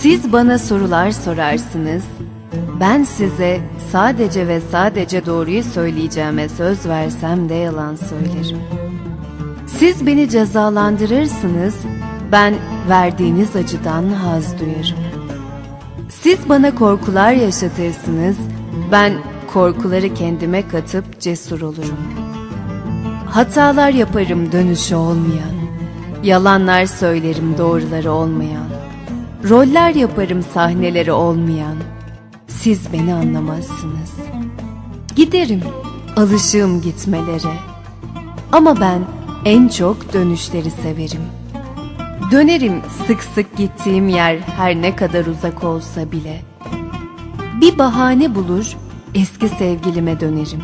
Siz bana sorular sorarsınız. Ben size sadece ve sadece doğruyu söyleyeceğime söz versem de yalan söylerim. Siz beni cezalandırırsınız. Ben verdiğiniz acıdan haz duyarım. Siz bana korkular yaşatırsınız. Ben korkuları kendime katıp cesur olurum. Hatalar yaparım dönüşü olmayan. Yalanlar söylerim doğruları olmayan. Roller yaparım sahneleri olmayan. Siz beni anlamazsınız. Giderim, alışığım gitmelere. Ama ben en çok dönüşleri severim. Dönerim sık sık gittiğim yer her ne kadar uzak olsa bile. Bir bahane bulur, eski sevgilime dönerim.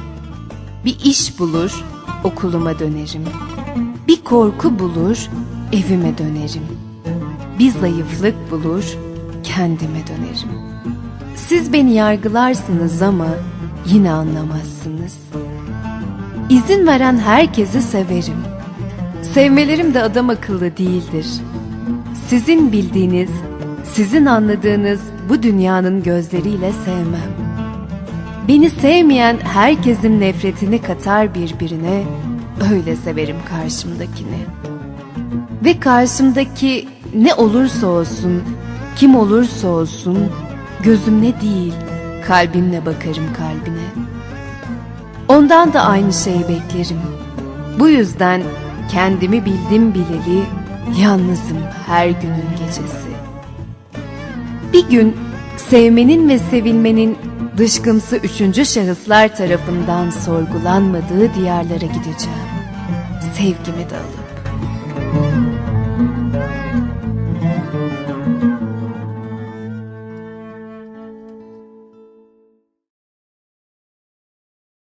Bir iş bulur, okuluma dönerim. Bir korku bulur, evime dönerim. Bir zayıflık bulur, kendime dönerim. Siz beni yargılarsınız ama yine anlamazsınız. İzin veren herkesi severim. Sevmelerim de adam akıllı değildir. Sizin bildiğiniz, sizin anladığınız bu dünyanın gözleriyle sevmem. Beni sevmeyen herkesin nefretini katar birbirine, öyle severim karşımdakini. Ve karşımdaki ne olursa olsun, kim olursa olsun, gözümle değil, kalbimle bakarım kalbine. Ondan da aynı şeyi beklerim. Bu yüzden kendimi bildim bileli yalnızım her günün gecesi. Bir gün sevmenin ve sevilmenin dışkımsı üçüncü şahıslar tarafından sorgulanmadığı diyarlara gideceğim. Sevgimi de alıp.